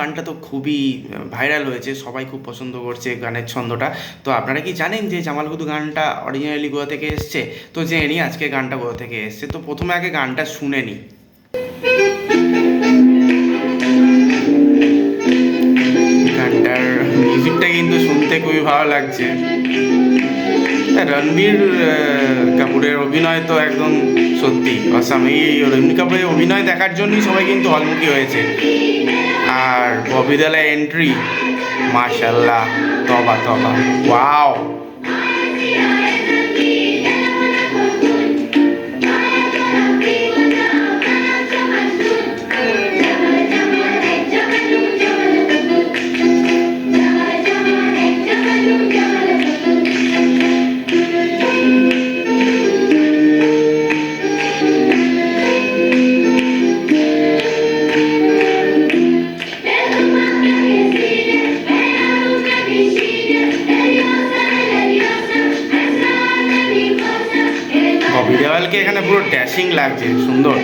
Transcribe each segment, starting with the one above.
গানটা তো খুবই ভাইরাল হয়েছে, সবাই খুব পছন্দ করছে গানের ছন্দটা। তো আপনারা কি জানেন যে জামালকুদু গানটা অরিজিনালি কোথা থেকে এসছে? তো জেনে নিই আজকে গানটা কোথা থেকে এসছে। তো প্রথমে আগে গানটা শুনে নিই। মিউজিকটা কিন্তু শুনতে খুবই ভালো লাগছে। হ্যাঁ, রণবীর কাপুরের অভিনয় তো একদম সত্যি। অসাম এই রণবীর কাপুরের অভিনয় দেখার জন্যই সবাই কিন্তু হলমুখী হয়েছে। আর ববিদালা এন্ট্রি মাশাল্লাহ তবা তবা। ওয়াও দেওয়ালকে এখানে পুরো ড্যাশিং লাগছে সুন্দর।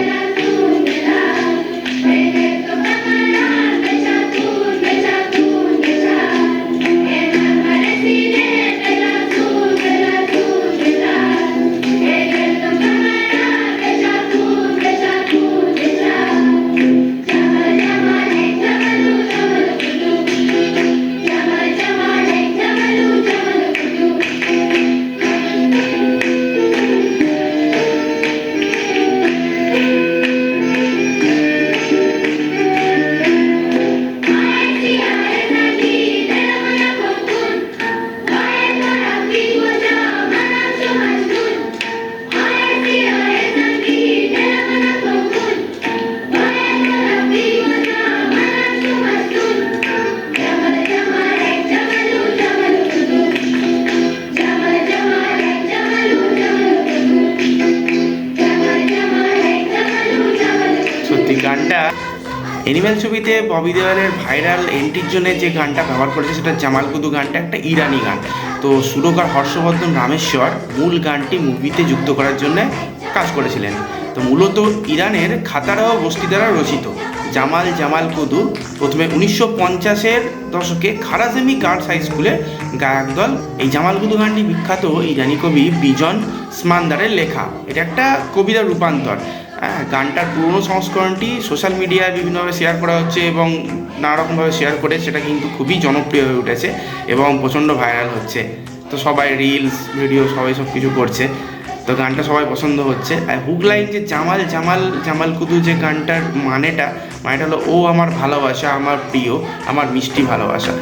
সত্যি গানটা এনিম্যাল ছবিতে ববি দেওয়ালের ভাইরাল এন্ট্রির জন্য যে গানটা ব্যবহার করেছে সেটা জামালকুদু গানটা, একটা ইরানি গান। তো সুরকার হর্ষবর্ধন রামেশ্বর মূল গানটি মুভিতে যুক্ত করার জন্য কাজ করেছিলেন। তো মূলত ইরানের খাতারা ও বস্তি দ্বারা রচিত। জামাল জামাল কুদু প্রথমে উনিশশো পঞ্চাশের দশকে খারাজেমি গার্লস হাই স্কুলে গায়ক দল এই জামাল কুদু গানটি বিখ্যাত ইরানি কবি বিজন স্মানদারের লেখা। এটা একটা কবিতার রূপান্তর। হ্যাঁ গানটার পুরনো সংস্করণটি সোশ্যাল মিডিয়ায় বিভিন্নভাবে শেয়ার করা হচ্ছে এবং নানা রকমভাবে শেয়ার করে, সেটা কিন্তু খুবই জনপ্রিয় হয়ে উঠেছে এবং প্রচণ্ড ভাইরাল হচ্ছে। তো সবাই রিলস, ভিডিও, সবাই সব কিছু করছে। তো গানটা সবাই পছন্দ হচ্ছে। আর হুক লাইন যে জামাল জামাল জামাল কুদু যে গানটার মানেটা মানেটা হলো ও আমার ভালোবাসা, আমার প্রিয়, আমার মিষ্টি ভালোবাসা।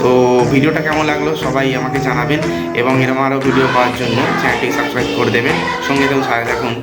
তো ভিডিওটা কেমন লাগল সবাই আমাকে জানাবেন এবং এরকম আরও ভিডিও পাওয়ার জন্য চ্যানেলটি সাবস্ক্রাইব করে দেবেন। সঙ্গে তেমন সাথে থাকুন।